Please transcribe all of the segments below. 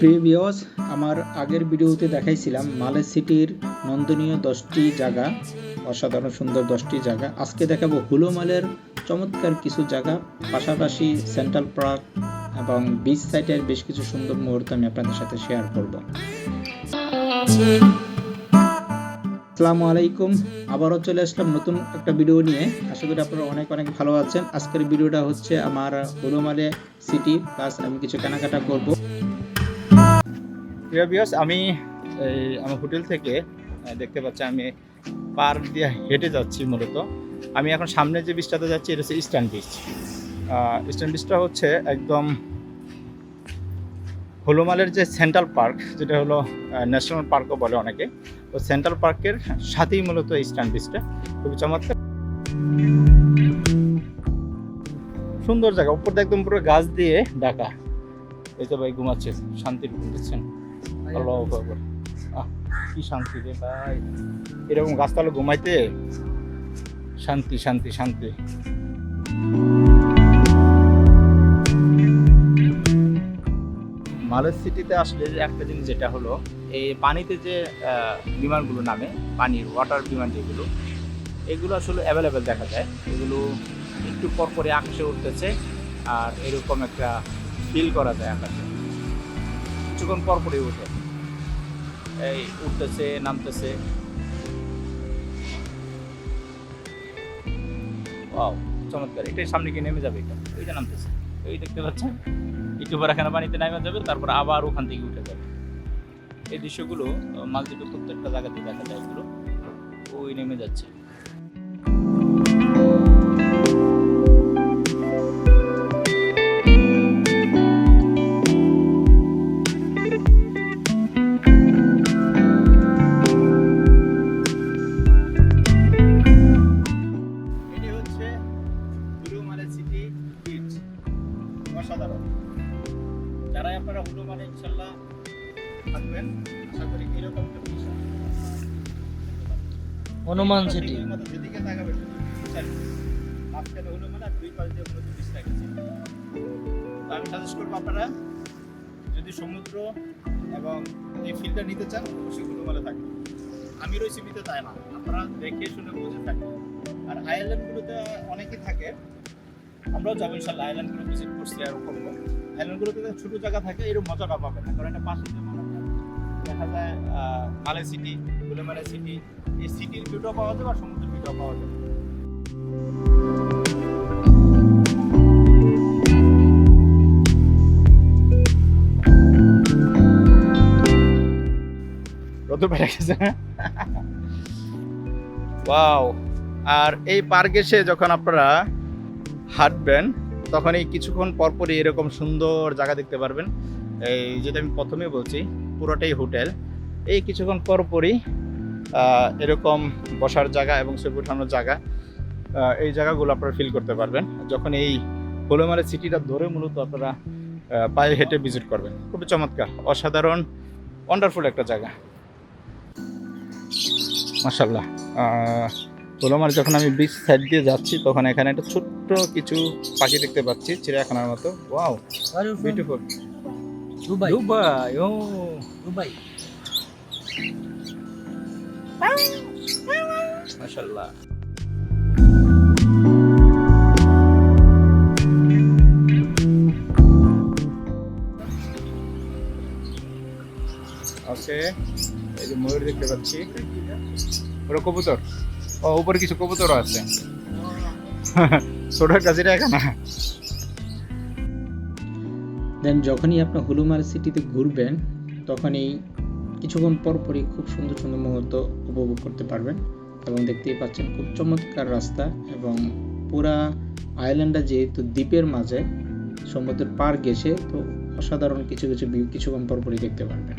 Previous আমার আগের ভিডিওতে দেখাইছিলাম মালে সিটির নন্দনীয় দশটি জায়গা, অসাধারণ সুন্দর দশটি জায়গা। আজকে দেখাবো হুলোমালের চমৎকার কিছু জায়গা, পাশাপাশি সেন্ট্রাল পার্ক এবং বিচ সাইডের বেশ কিছু সুন্দর মুহূর্ত আমি আপনাদের সাথে শেয়ার করব। আসসালামু আলাইকুম। আবারও চলে আসলাম নতুন একটা ভিডিও নিয়ে। আশা করি আপনারা অনেক অনেক ভালো আছেন। আজকের ভিডিওটা হচ্ছে আমার হুলোমালে সিটি প্লাস আমি কিছু কেনাকাটা করব। প্রিয় ভিউয়ার্স আমি এই আমার হোটেল থেকে দেখতে পাচ্ছি আমি পার দিয়ে হেঁটে যাচ্ছি মূলত। আমি এখন সামনে যে বিচটাতে যাচ্ছি, এটা হচ্ছে ইস্টার্ন বিচ ইস্টার্ন বিচটা হচ্ছে একদম হলুমালের যে সেন্ট্রাল পার্ক যেটা হলো ন্যাশনাল পার্কও বলে অনেকে। তো সেন্ট্রাল পার্কের সাথেই মূলত ইস্টার্ন বিচটা খুবই চমৎকার। সুন্দর জায়গা। উপর একদম পুরো গাছ দিয়ে ঢাকা। এই তো ভাই ঘুমাচ্ছে, শান্তির ঘুম দিচ্ছেন কি এরকম গাছতলা ঘুমাইতে? শান্তি শান্তি শান্তি। মালয়েশ সিটিতে আসলে একটা জিনিস যেটা হলো, এই পানিতে যে বিমানগুলো নামে, পানির ওয়াটার বিমান যেগুলো, এগুলো আসলে অ্যাভেলেবেল দেখা যায়। এগুলো একটু পরপরে আকাশে উঠতেছে আর এরকম একটা ফিল করা যায় আকাশে। কিছুক্ষণ পরপরই উঠে। এই উঠতেছে, নামতেছে। ওয়াও চমৎকার। এটাই সামনে গিয়ে নেমে যাবে এটা। ওইটা নামতেছে। ওই দেখতে পাচ্ছেন? একটু পর এখানে পানিতে নেমে যাবে, তারপর আবার ওখান থেকে উঠে যাবে। এই দৃশ্যগুলো মালদ্বীপের প্রত্যেকটা জায়গাতে দেখা যায় এগুলো। ওই নেমে যাচ্ছে। অসাধারণ। যারাই আপনারা হুলুমালে ইনশাল্লাহ থাকবেন আশা করি এরকম একটা হনুমান সিটি। যেদিকে তাকাবে শুধু আর মাঝখানে হুলুমালে আর দুই পাশ দিয়ে মূলত বিচ রেখেছে তো আমি সাজেস্ট করব আপনারা যদি সমুদ্র এবং এই ফিলটা নিতে চান অবশ্যই হুলুমালে থাকবেন। আমি রয়েছি বিতে তাই না। আপনারা দেখে শুনে বুঝে থাকবেন। আর আইল্যান্ডগুলোতে অনেকেই থাকে আমরাও যাব ইনশাল্লাহ আইল্যান্ডগুলো ভিজিট করছি আর করব আইল্যান্ডগুলোতে ছোটো জায়গা থাকে এরকম মজাটা পাবে না, কারণ এটা পাশে দেখা যায় মালে সিটি গুলেমালে সিটি এই সিটির ভিউটাও পাওয়া যাবে আর সমুদ্রের ভিউটাও পাওয়া যাবে। ওয়াও আর এই পার্ক এসে যখন আপনারা হাঁটবেন তখন এই কিছুক্ষণ পরপরই এরকম সুন্দর জায়গা দেখতে পারবেন। এই যেটা আমি প্রথমে বলছি, পুরোটাই হোটেল। এই কিছুক্ষণ পরপরই এরকম বসার জায়গা এবং ছবি ওঠানোর জায়গা এই জায়গাগুলো আপনারা ফিল করতে পারবেন। যখন এই হোলেমারে সিটিটা ধরে মূলত আপনারা পায়ে হেঁটে ভিজিট করবেন। খুবই চমৎকার, অসাধারণ ওয়ান্ডারফুল একটা জায়গা। মাসাল্লাহ পোলোমার যখন আমি বিচ সাইড দিয়ে যাচ্ছি তখন এখানে একটা ছোট্ট কিছু পাখি দেখতে পাচ্ছি চিড়িয়াখানার মতো। ওয়াও বিউটিফুল দুবাই দুবাই ও দুবাই মাশাল্লাহ ওকে এই যে ময়ূর দেখতে পাচ্ছি। ওরা কবুতর। ও, উপরে কিছু কবুতরও আছে। ছোট একটা চিড়িয়াখানা দেন যখনই আপনার হুলুমার সিটিতে ঘুরবেন, তখনই কিছুক্ষণ পরপরই খুব সুন্দর সুন্দর মুহূর্ত উপভোগ করতে পারবেন এবং দেখতেই পাচ্ছেন খুব চমৎকার রাস্তা এবং পুরা আইল্যান্ডটা যেহেতু দ্বীপের মাঝে, সমুদ্রের পার গেছে তো অসাধারণ কিছু কিছু কিছুক্ষণ পরপরই দেখতে পারবেন।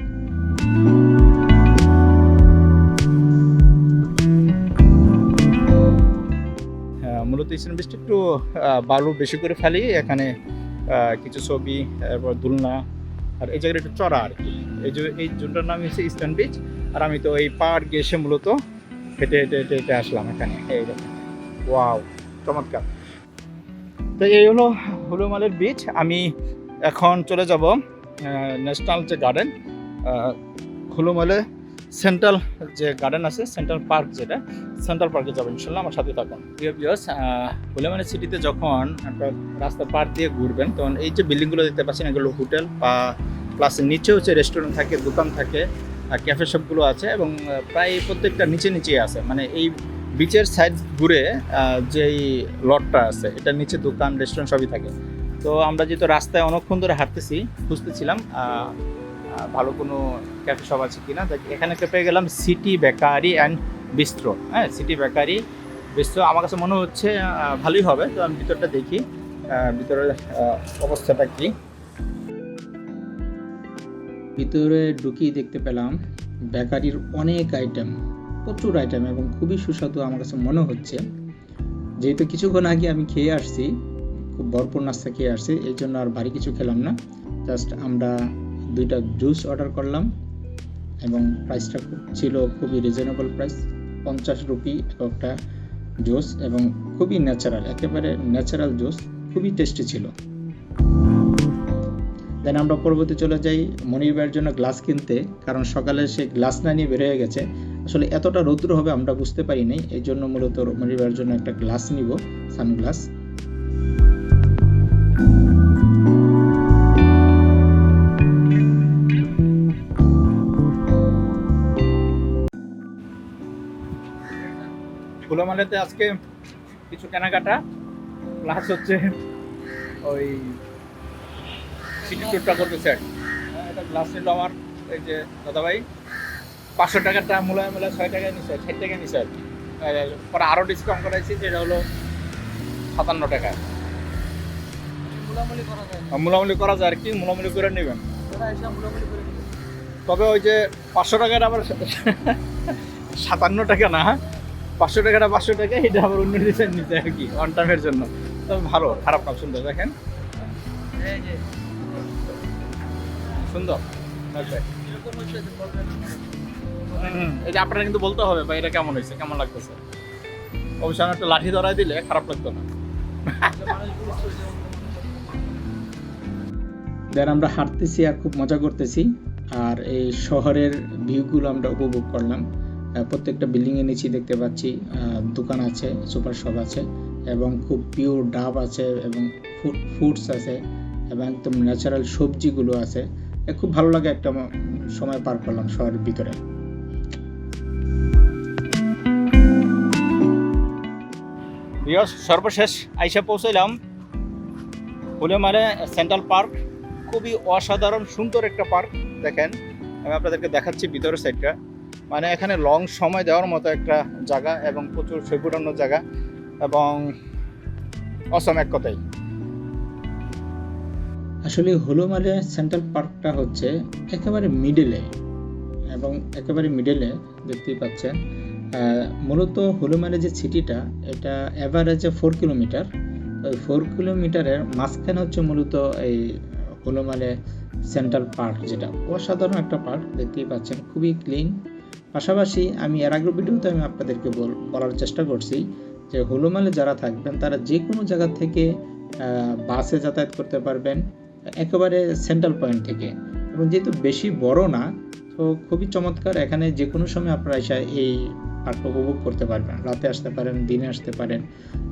মূলত ইস্টার্ন বিচটা একটু বালু বেশি করে ফেলি। এখানে কিছু ছবি তারপর দুলনা, আর এই জায়গাটা একটু চড়া আর কি। এই যে, এই জোনটার নাম হচ্ছে ইস্টার্ন বিচ আর আমি তো এই পাহাড় গেছে মূলত হেঁটে হেঁটে হেঁটে হেঁটে আসলাম এখানে। এই ওয়াও চমৎকার। তো এই হলো হুলুমালের বিচ আমি এখন চলে যাব ন্যাশনাল যে গার্ডেন খুলুমালে সেন্ট্রাল যে গার্ডেন আছে, সেন্ট্রাল পার্ক যেটা, সেন্ট্রাল পার্কে যাব ইনশাল্লাহ, আমার সাথে থাকুন। প্রিয় ভিউয়ার্স হুলেমানে সিটিতে যখন আপনার রাস্তা পার দিয়ে ঘুরবেন, তখন এই যে বিল্ডিংগুলো দেখতে পাচ্ছেন, এগুলো হোটেল বা প্লাস নিচে হচ্ছে রেস্টুরেন্ট থাকে, দোকান থাকে ক্যাফে শপগুলো আছে, এবং প্রায় প্রত্যেকটা নিচে নিচেই আছে। মানে এই বিচের সাইড ঘুরে যেই লটটা আছে, এটা নিচে দোকান রেস্টুরেন্ট সবই থাকে। তো আমরা যেহেতু রাস্তায় অনেকক্ষণ ধরে হাঁটতেছি, খুঁজতেছিলাম ভালো কোনো ক্যাফে শপ আছে কিনা। দেখ, এখানে একটা পেয়ে গেলাম সিটি বেকারি অ্যান্ড বিস্ট্রো হ্যাঁ সিটি বেকারি বিস্ট্রো আমার কাছে মনে হচ্ছে ভালোই হবে। তো আমি ভিতরটা দেখি ভিতরের অবস্থাটা কি। ভিতরে ঢুকিয়ে দেখতে পেলাম বেকারির অনেক আইটেম প্রচুর আইটেম এবং খুবই সুস্বাদু আমার কাছে মনে হচ্ছে। যেহেতু কিছুক্ষণ আগে আমি খেয়ে আসছি, খুব ভরপুর নাস্তা খেয়ে আসছি এই জন্য আর ভারী কিছু খেলাম না। জাস্ট আমরা দুইটা জুস অর্ডার করলাম এবং প্রাইসটা ছিল খুবই রিজনেবল প্রাইস পঞ্চাশ রুপি একটা জুস এবং খুবই ন্যাচারাল একেবারে ন্যাচারাল জুস, খুবই টেস্টি ছিল। দেন আমরা পরবর্তী চলে যাই মনির জন্য গ্লাস কিনতে, কারণ সকালে সে গ্লাস না নিয়ে বের হয়ে গেছে। আসলে এতটা রৌদ্র হবে আমরা বুঝতে পারি নাই এই জন্য মূলত মনির জন্য একটা গ্লাস নিব, সানগ্লাস। ফুলমালাতে আজকে কিছু কেনাকাটা প্লাস হচ্ছে ওই সিটি ট্যুরটা করতেছে আর কি। হ্যাঁ, এটা গ্লাস নিল আমার এই যে দাদাভাই পাঁচশো টাকাটা মূলায় মূলায় ছয় টাকায় নিছে ষাট টাকায় নিছে পরে আরও ডিসকাউন্ট করাইছি যেটা হলো সাতান্ন টাকা মুলামুলি করা যায় আর কি মূলামূলি করে নেবেন। তবে ওই যে পাঁচশো টাকাটা আবার সাতান্ন টাকা না পাঁচশো টাকাটা পাঁচশো টাকা, এটা আবার অন্য ডিজাইন নিতে আর কি? ওয়ান টাইমের জন্য। তবে ভালো, খারাপ না সুন্দর, দেখেন। সুন্দর। যে আপনারা কিন্তু বলতে হবে, ভাই, এটা কেমন হয়েছে, কেমন লাগতেছে? অবশ্যই আমি একটা লাঠি ধরাই দিলে খারাপ লাগতো না। দেন আমরা হাঁটতেছি আর খুব মজা করতেছি, আর এই শহরের ভিউগুলো আমরা উপভোগ করলাম। প্রত্যেকটা বিল্ডিং বিল্ডিংয়ের নিচে দেখতে পাচ্ছি দোকান আছে সুপার শপ আছে এবং খুব পিওর ডাব আছে এবং ফুডস আছে এবং একদম ন্যাচারাল সবজিগুলো আছে। খুব ভালো লাগে একটা সময় পার করলাম শহরের ভিতরে। সর্বশেষ আইসা পৌঁছাইলাম। ফুলেমারে সেন্ট্রাল পার্ক খুবই অসাধারণ, সুন্দর একটা পার্ক দেখেন। আমি আপনাদেরকে দেখাচ্ছি ভিতরের সাইডটা মানে এখানে লং সময় দেওয়ার মতো একটা জায়গা এবং প্রচুর সৈকুটান্ন জায়গা এবং অসম এক কথাই। আসলে হলুমারে সেন্ট্রাল পার্কটা হচ্ছে একেবারে মিডলে এবং একেবারে মিডলে দেখতেই পাচ্ছেন মূলত হলুমারে যে সিটিটা এটা অ্যাভারেজে ফোর কিলোমিটার ওই ফোর কিলোমিটারের মাঝখানে হচ্ছে মূলত এই হলুমারে সেন্ট্রাল পার্ক যেটা। অসাধারণ একটা পার্ক দেখতেই পাচ্ছেন, খুবই ক্লিন পাশাপাশি আমি এর আগের ভিডিওতে আমি আপনাদেরকে বল- বলার চেষ্টা করছি যে হলুমালে যারা থাকবেন, তারা যে কোনো জায়গা থেকে বাসে যাতায়াত করতে পারবেন, একেবারে সেন্ট্রাল পয়েন্ট থেকে। এবং যেহেতু বেশি বড় না, তো খুবই চমৎকার এখানে যে কোনো সময় আপনারা এসে এই পার্কটা উপভোগ করতে পারবেন। রাতে আসতে পারেন, দিনে আসতে পারেন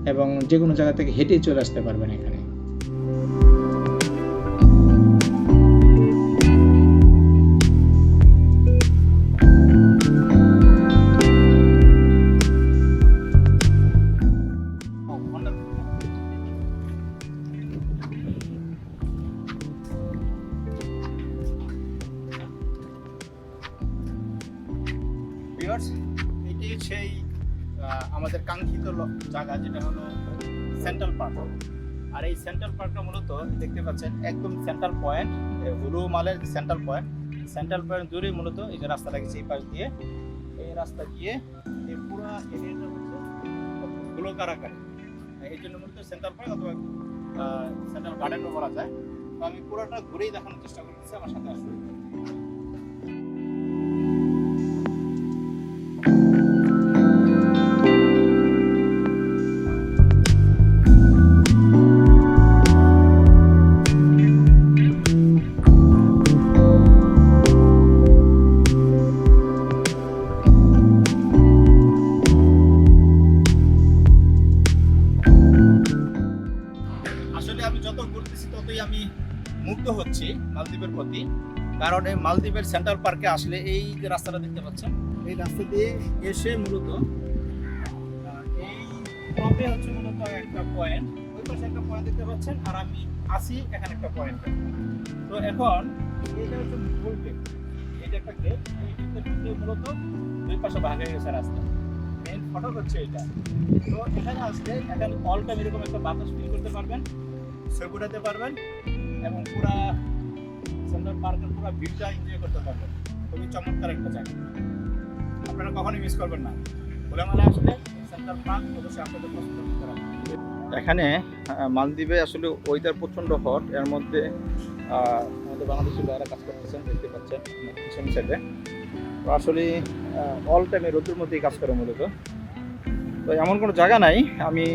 এবং যে কোনো জায়গা থেকে হেঁটেই চলে আসতে পারবেন এখানে। সেই আমাদের কাঙ্ক্ষিত জায়গা যেটা হলো সেন্ট্রাল পার্ক আর এই সেন্ট্রাল পার্কটা মূলত দেখতে পাচ্ছেন একদম সেন্ট্রাল পয়েন্ট হুলু মালের সেন্ট্রাল পয়েন্ট সেন্ট্রাল পয়েন্ট জুড়ে মূলত এই যে রাস্তাটা গেছে এই পাশ দিয়ে। এই রাস্তা দিয়ে এই পুরো এরিয়াটা হচ্ছে গোলকার আকারে এই জন্য মূলত সেন্ট্রাল পার্ক অথবা সেন্ট্রাল গার্ডেনও বলা যায়। তো আমি পুরোটা ঘুরেই দেখানোর চেষ্টা করতেছি, আমার সাথে আসুন। কারণ এই মালদ্বীপের সেন্ট্রাল পার্কে আসলে এই যে রাস্তাটা দেখতে পাচ্ছেন, এই রাস্তা দিয়ে এসে মূলত এই হচ্ছে মূলত একটা পয়েন্ট ওই পাশে একটা পয়েন্ট দেখতে পাচ্ছেন, আর আমি এখানে একটা পয়েন্ট তো এখন এইটা একটা মূলত দুই পাশে মেন হচ্ছে এটা। তো এখানে আসলে এখানে অল টাইম এরকম একটা করতে পারবেন পারবেন, এবং পুরা সেন্ট্রাল পার্কের পুরো ভিউটা এনজয় করতে পারবেন। খুবই চমৎকার একটা জায়গা। আপনারা কখনোই মিস করবেন না। খোলামেলা আসলে সেন্ট্রাল পার্ক অবশ্যই আপনাদের পছন্দ করতে হবে এখানে মালদ্বীপে আসলে ওয়েদার প্রচণ্ড হট এর মধ্যে আমাদের বাংলাদেশি ভাইয়েরা কাজ করতেছেন, দেখতে পাচ্ছেন পিছন সাইডে আসলে অল টাইমে রোদের মধ্যেই কাজ করে মূলত। তো এমন কোনো জায়গা নাই। আমি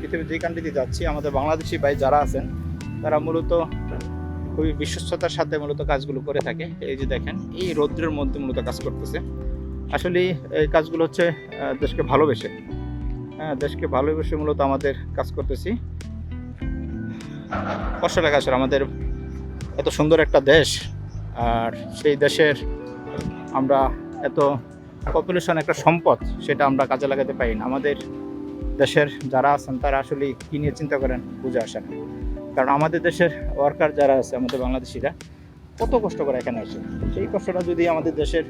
পৃথিবীর যে কান্ট্রিতে যাচ্ছি, আমাদের বাংলাদেশি ভাই যারা আছেন, তারা মূলত খুবই বিশ্বস্ততার সাথে মূলত কাজগুলো করে থাকে। এই যে দেখেন, এই রৌদ্রের মধ্যে মূলত কাজ করতেছে। আসলে এই কাজগুলো হচ্ছে দেশকে ভালোবেসে। হ্যাঁ দেশকে ভালোবেসে মূলত আমাদের কাজ করতেছি। কষ্ট লাগে আসলে আমাদের এত সুন্দর একটা দেশ, আর সেই দেশের আমরা এত পপুলেশন একটা সম্পদ, সেটা আমরা কাজে লাগাতে পারি না। আমাদের দেশের যারা আছেন, তারা আসলে কী নিয়ে চিন্তা করেন, বুঝে আসে না। কারণ আমাদের দেশের ওয়ার্কার যারা আছে, আমাদের বাংলাদেশিরা, কত কষ্ট করে এখানে আসে? সেই কষ্টটা যদি আমাদের দেশের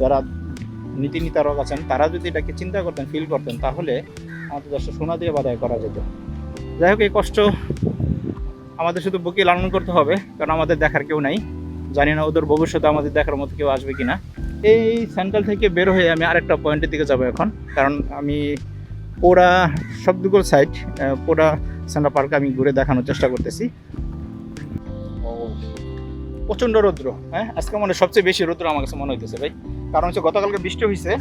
যারা নীতি নিতারক আছেন, তারা যদি এটাকে চিন্তা করতেন ফিল করতেন, তাহলে আমাদের দেশটা সোনা দিয়ে বাদায় করা যেত। যাই হোক, এই কষ্ট আমাদের শুধু বুকে লালন করতে হবে, কারণ আমাদের দেখার কেউ নাই। জানি না ওদের ভবিষ্যতে আমাদের দেখার মতো কেউ আসবে কিনা। এই সেন্ট্রাল থেকে বের হয়ে আমি আরেকটা পয়েন্টের দিকে যাব এখন, কারণ আমি পোড়া সবদিকর সাইড পোড়া সেন্ট্রাল পার্ক আমি ঘুরে দেখানোর চেষ্টা করতেছি। প্রচণ্ড রৌদ্র হ্যাঁ? আজকে মনে সবচেয়ে বেশি রৌদ্র আমার কাছে মনে হইতেছে ভাই। কারণ হচ্ছে গতকালকে বৃষ্টি হয়েছে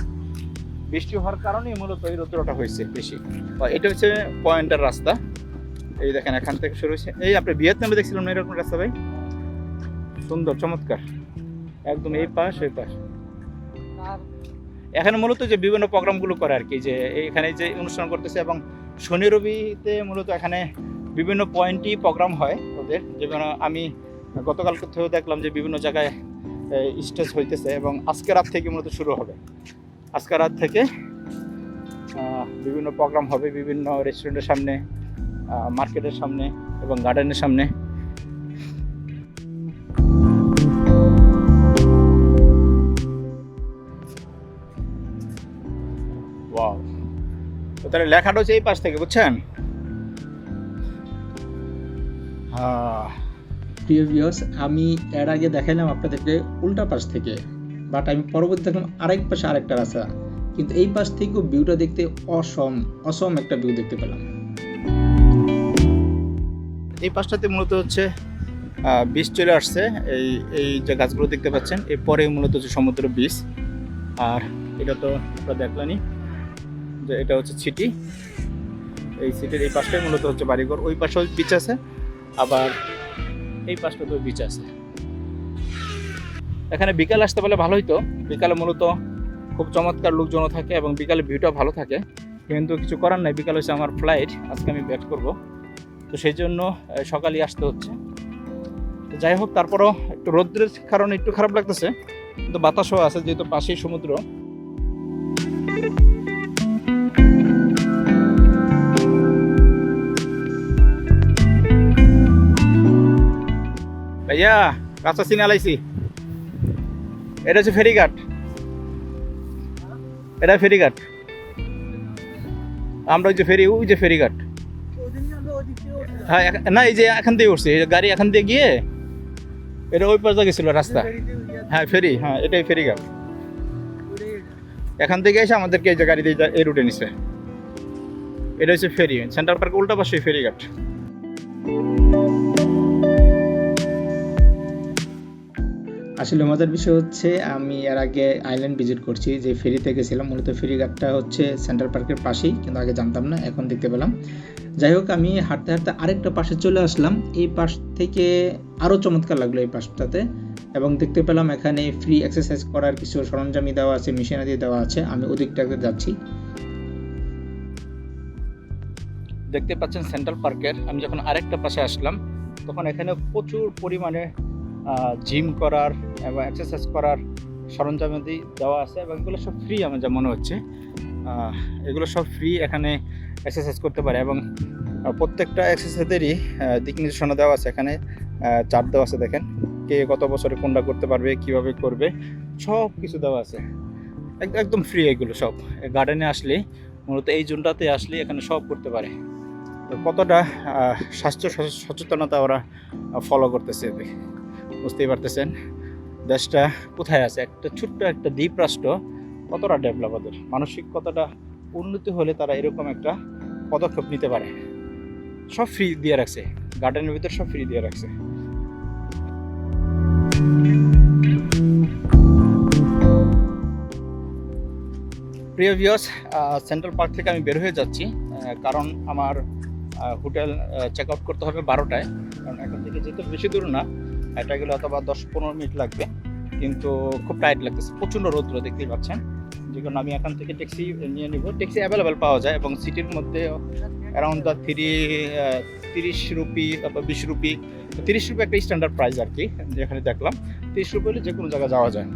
বৃষ্টি হওয়ার কারণেই মূলত এই রৌদ্রটা হয়েছে বেশি। এটা হচ্ছে পয়েন্টের রাস্তা। এই দেখেন এখান থেকে শুরু হয়েছে এই আপনি ভিয়েতনামে দেখছিলাম না এরকম রাস্তা ভাই? সুন্দর চমৎকার। একদম এই পাশ এই পাশ। এখানে মূলত যে বিভিন্ন প্রোগ্রামগুলো করে আর কি যে এখানে যে অনুষ্ঠান করতেছে এবং শনি রবিতে মূলত এখানে বিভিন্ন পয়েন্টই প্রোগ্রাম হয় ওদের। যেমন আমি গতকাল কোথাও দেখলাম যে বিভিন্ন জায়গায় স্টেজ হইতেছে এবং আজকে রাত থেকে মূলত শুরু হবে। আজকে রাত থেকে বিভিন্ন প্রোগ্রাম হবে বিভিন্ন রেস্টুরেন্টের সামনে মার্কেটের সামনে এবং গার্ডেনের সামনে। তাহলে লেখাটা হচ্ছে এই পাশ থেকে বুঝছেন? প্রিয় ভিউয়ার্স আমি এর আগে দেখাইলাম আপনাদেরকে উল্টা পাশ থেকে বাট আমি পরবর্তী দেখলাম আরেক পাশে আরেকটা রাস্তা। কিন্তু এই পাশ থেকেও ভিউটা দেখতে অসম অসম একটা ভিউ দেখতে পেলাম। এই পাশটাতে মূলত হচ্ছে আহ, বীজ চলে আসছে। এই এই যে গাছগুলো দেখতে পাচ্ছেন এরপরে মূলত হচ্ছে সমুদ্র বীজ আর এটা তো আপনারা যে এটা হচ্ছে সিটি এই সিটির এই পাশটাই মূলত হচ্ছে বাড়িঘর। ওই পাশেও বিচ আছে, আবার এই পাশটাতেও বিচ আছে। এখানে বিকাল আসতে পারলে ভালো হতো বিকালে মূলত খুব চমৎকার লোকজনও থাকে এবং বিকালে ভিউটা ভালো থাকে। কিন্তু কিছু করার নাই, বিকাল হচ্ছে আমার ফ্লাইট আজকে আমি ব্যাক করব। তো সেই জন্য সকালেই আসতে হচ্ছে। যাই হোক, তারপরও একটু রৌদ্রের কারণে একটু খারাপ লাগতেছে। কিন্তু বাতাসও আছে, যেহেতু পাশেই সমুদ্র। ভাইয়া কাঁচা সিনে আলাইছি। এটা হচ্ছে ফেরিঘাট। এটা ফেরিঘাট। আমরা ওই যে ফেরি ওই যে ফেরিঘাট। থেকে হ্যাঁ না এই যে এখান থেকে উঠছে গাড়ি এখান দিয়ে গিয়ে এটা ওই পাশে গেছিল রাস্তা। হ্যাঁ ফেরি হ্যাঁ এটাই ফেরিঘাট। এখান থেকে এসে আমাদেরকে এই যে গাড়ি দিয়ে এই রুটে নিছে। এটা হচ্ছে ফেরি সেন্টার পার্ক উল্টা পাশে ফেরিঘাট। আসলে মজার বিষয় হচ্ছে, আমি এর আগে আইল্যান্ড ভিজিট করছি, যে ফেরিতে গেছিলাম, মূলত ফেরিঘাটটা হচ্ছে সেন্ট্রাল পার্কের পাশেই, কিন্তু আগে জানতাম না, এখন দেখতে পেলাম। যাই হোক, আমি হাঁটতে হাঁটতে আরেকটা পাশে চলে আসলাম, এই পাশ থেকে আরও চমৎকার লাগল এই পাশটাতে। এবং দেখতে পেলাম এখানে ফ্রি এক্সারসাইজ করার কিছু সরঞ্জামই দেওয়া আছে মেশিনারি দেওয়া আছে, আমি ওদিকটাতে যাচ্ছি। দেখতে পাচ্ছেন সেন্ট্রাল পার্কের আমি যখন আরেকটা পাশে আসলাম, তখন এখানে প্রচুর পরিমাণে জিম করার এবং এক্সারসাইজ করার সরঞ্জামাদি দেওয়া আছে এবং এগুলো সব ফ্রি আমার যা মনে হচ্ছে। এগুলো সব ফ্রি এখানে এক্সারসাইজ করতে পারে এবং প্রত্যেকটা এক্সারসাইজেরই দিক নির্দেশনা দেওয়া আছে এখানে। চার্ট দেওয়া আছে দেখেন, কে কত বছরে কোনটা করতে পারবে, কীভাবে করবে, সব কিছু দেওয়া আছে। এক- একদম ফ্রি এগুলো সব। গার্ডেনে আসলে, মূলত এই জোনটাতে আসলে এখানে সব করতে পারে। কতটা স্বাস্থ্য সচেতনতা ওরা ফলো করতেছে এতে। বুঝতেই পারতেছেন, দেশটা কোথায় আছে? একটা ছোট্ট একটা দ্বীপ রাষ্ট্র, কতটা ডেভেলপ ওদের? মানসিক কতটা উন্নতি হলে তারা এরকম একটা পদক্ষেপ নিতে পারে? সব ফ্রি দিয়ে রাখছে। গার্ডেনের ভিতর সব ফ্রি দিয়ে রাখছে। প্রিয় ভিউয়ার্স সেন্ট্রাল পার্ক থেকে আমি বের হয়ে যাচ্ছি কারণ আমার হোটেল চেক আউট করতে হবে বারোটায়। কারণ এখান থেকে যেহেতু বেশি দূর না এটা গেলে অথবা দশ পনেরো মিনিট লাগবে, কিন্তু খুব টাইট লাগতেছে, প্রচণ্ড রৌদ্র দেখতেই পাচ্ছেন। যে কারণে আমি এখান থেকে ট্যাক্সি নিয়ে নিব। ট্যাক্সি অ্যাভেলেবেল পাওয়া যায় এবং সিটির মধ্যে অ্যারাউন্ড দ্য থ্রি তিরিশ রুপি বা বিশ রুপি, তিরিশ রুপি একটা স্ট্যান্ডার্ড প্রাইস আর কি, যেখানে দেখলাম। তিরিশ রুপি হলে যে কোনো জায়গায় যাওয়া যায়।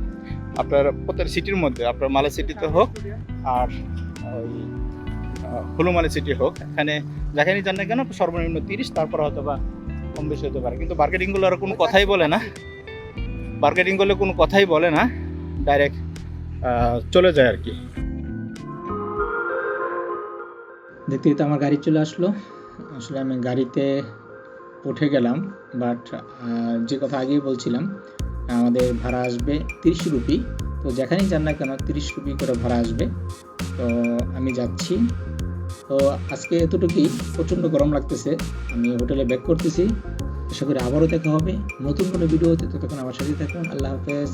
আপনার প্রত্যেক সিটির মধ্যে, আপনার মালয় সিটিতে হোক আর ওই হুলুমালি সিটি হোক, এখানে, যেখানেই যান না কেন, সর্বনিম্ন তিরিশ, তারপর হয়তো বা কম বেশি হতে পারে। কিন্তু মার্কেটিংগুলো আর কোনো কথাই বলে না। মার্কেটিং করলে কোনো কথাই বলে না। ডাইরেক্ট চলে যায় আর কি। দেখতে দেখতে আমার গাড়ি চলে আসলো। আসলে আমি গাড়িতে উঠে গেলাম বাট যে কথা আগেই বলছিলাম, আমাদের ভাড়া আসবে তিরিশ রুপি। তো যেখানেই যান না কেন, তিরিশ রুপি করে ভাড়া আসবে। তো আমি যাচ্ছি। তো আজকে এতটুকুই। প্রচণ্ড গরম লাগতেছে। আমি হোটেলে ব্যাক করতেছি। আশা করি আবারও দেখা হবে। নতুন কোনো ভিডিও হতে ততক্ষণ আমার সাথে থাকুন। আল্লাহ হাফেজ।